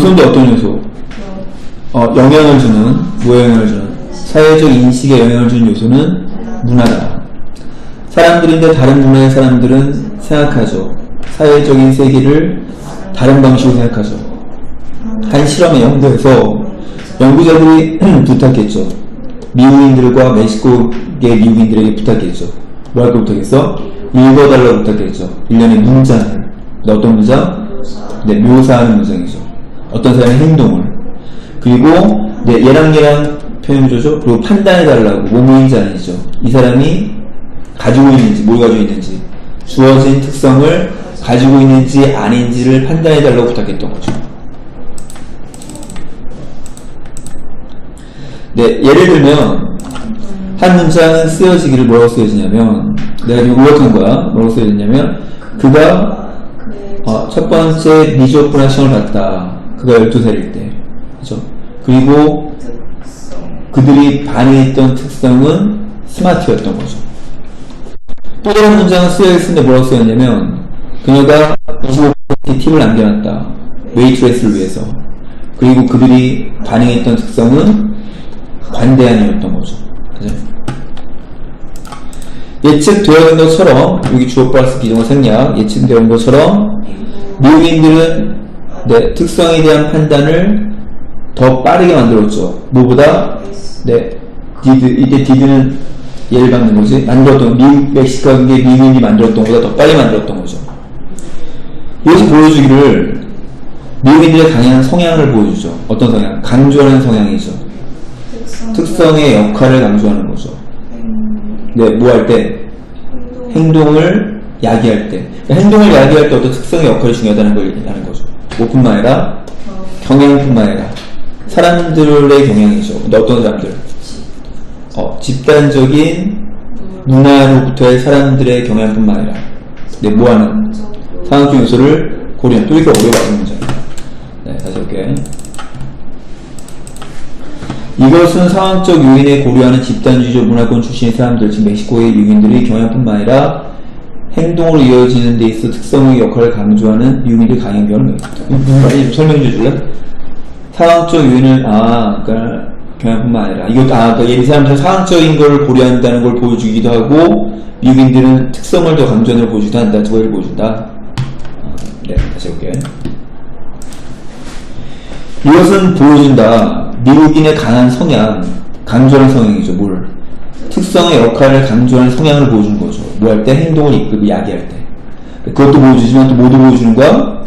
요소인데 어떤 요소? 어, 영향을 주는, 뭐에 영향을 주는? 사회적 인식에 영향을 주는 요소는 문화다. 사람들인데 다른 문화의 사람들은 생각하죠. 사회적인 세계를 다른 방식으로 생각하죠. 한 실험의 연구에서 연구자들이 부탁했죠. 미국인들과 멕시코계 미국인들에게 부탁했죠. 뭐라고 부탁했어? 읽어달라고 부탁했죠. 일련의 문장을. 어떤 문장? 네, 묘사하는 문장이죠. 어떤 사람의 행동을. 그리고 네, 얘랑 얘랑 표현해주죠. 그리고 판단해달라고 뭐뭐인지 아니죠. 이 사람이 가지고 있는지 뭘 가지고 있는지 주어진 특성을 가지고 있는지 아닌지를 판단해달라고 부탁했던 거죠. 네, 예를 들면 한 문장은 쓰여지기를 뭐라고 쓰여지냐면 내가 지금 요약한 거야. 뭐라고 쓰여졌냐면 그가 어, 첫 번째 미적분화 시험을 봤다. 그가 12살일 때. 그죠? 그리고 그들이 반응했던 특성은 스마트였던 거죠. 또 다른 문장은 쓰여있는데 뭐라고 쓰였냐면 그녀가 25% 팁을 남겨놨다. 웨이트레스를 위해서. 그리고 그들이 반응했던 특성은 관대함이었던 거죠. 그죠? 예측되어 있는 것처럼 여기 주어 플러스 비동어 생략 예측되어 있는 것처럼 미국인들은 네, 특성에 대한 판단을 더 빠르게 만들었죠. 뭐보다 네, 디드 이때 디드는 예를 받는 거지 만들었던 미국 멕시코계 미국인이 만들었던 것보다 더 빨리 만들었던 거죠. 여기서 보여주기를 미국인들의 강한 성향을 보여주죠. 어떤 성향? 강조하는 성향이죠. 특성 의 역할을 강조하는 거죠. 네, 뭐 할 때? 행동을 야기할 때. 그러니까 행동을 야기할 때 어떤 특성의 역할이 중요하다는 걸 얘기하는 거죠. 뭐뿐만 아니라 경향뿐만 아니라 사람들의 경향이죠. 어떤 사람들? 어, 집단적인 문화로부터의 사람들의 경향뿐만 아니라 네, 뭐하는 상황적 요소를 고려한 또 이렇게 어려워하는 문장입니다. 네, 다시 볼게요. 이것은 상황적 요인에 고려하는 집단주의적 문화권 출신의 사람들, 즉 멕시코의 유인들의 경향뿐만 아니라 행동으로 이어지는 데 있어 특성의 역할을 강조하는 유인들 강한 경우는 빨리 좀 설명해 줄래? 상황적 요인을 아, 그러니까 경향뿐만 아니라 이것 아, 그러니까 이 사람들 상황적인 걸 고려한다는 걸 보여주기도 하고 미국인들은 특성을 더 강조하는 걸 보여주기도 한다. 두 가지를 보여준다. 아, 네, 다시 볼게요. 이것은 보여준다. 미국인의 강한 성향, 강조하는 성향이죠. 뭘? 특성의 역할을 강조하는 성향을 보여주는 거죠. 뭐 할 때? 행동을 이끌고 야기할 때. 그것도 보여주지만 또 뭐도 보여주는 거야?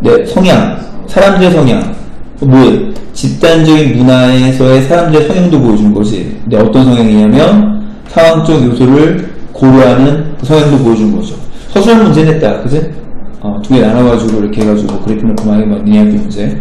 네, 성향. 사람들의 성향. 뭐, 집단적인 문화에서의 사람들의 성향도 보여주는 거지. 근데 어떤 성향이냐면, 상황적 요소를 고려하는 그 성향도 보여주는 거죠. 서술형 문제 냈다. 그지? 어, 두 개 나눠가지고 이렇게 해가지고 그래프 놓고 많이 뭐, 니아기 문제.